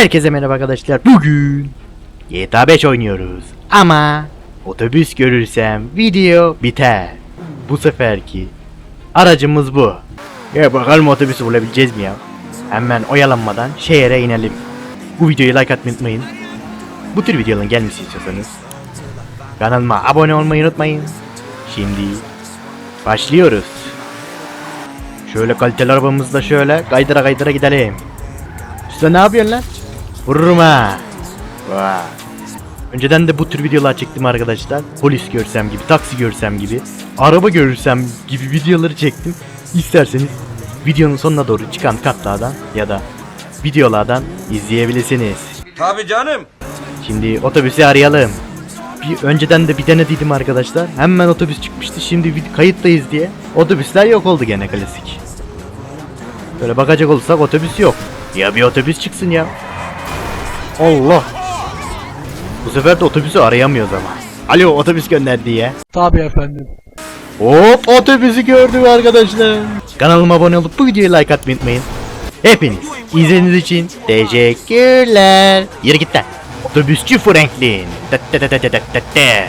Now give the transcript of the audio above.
Herkese merhaba arkadaşlar. Bugün GTA 5 oynuyoruz. Ama otobüs görürsem video biter. Bu seferki aracımız bu. Ya bakalım otobüsü bulabileceğiz mi ya? Hemen oyalanmadan şehre inelim. Bu videoyu like atmayı unutmayın. Bu tür videoların gelmesi istiyorsanız kanalıma abone olmayı unutmayın. Şimdi başlıyoruz. Şöyle kaliteli arabamızla şöyle kaydıra kaydıra gidelim. Usta ne yapıyorsun lan? Vururum ha. Vay. Önceden de bu tür videolar çektim arkadaşlar. Polis görsem gibi, taksi görsem gibi, araba görürsem gibi videoları çektim. İsterseniz videonun sonuna doğru çıkan katlardan ya da videolardan izleyebilirsiniz. Tabii canım. Şimdi otobüsü arayalım. Bir önceden de bir denediydim arkadaşlar. Hemen otobüs çıkmıştı. Şimdi kayıttayız diye. Otobüsler yok oldu gene klasik. Böyle bakacak olursak otobüs yok. Ya bir otobüs çıksın ya. Allah. Bu sefer de otobüsü arayamıyoruz ama. Alo otobüs gönder diye. Tabii efendim. Hop otobüsü gördüm arkadaşlar. Kanalıma abone olup bu videoyu like atmayı unutmayın. Hepiniz izlediğiniz için teşekkürler. Yürü git lan. Otobüsçü Franklin. Tet tet tet tet tet tet.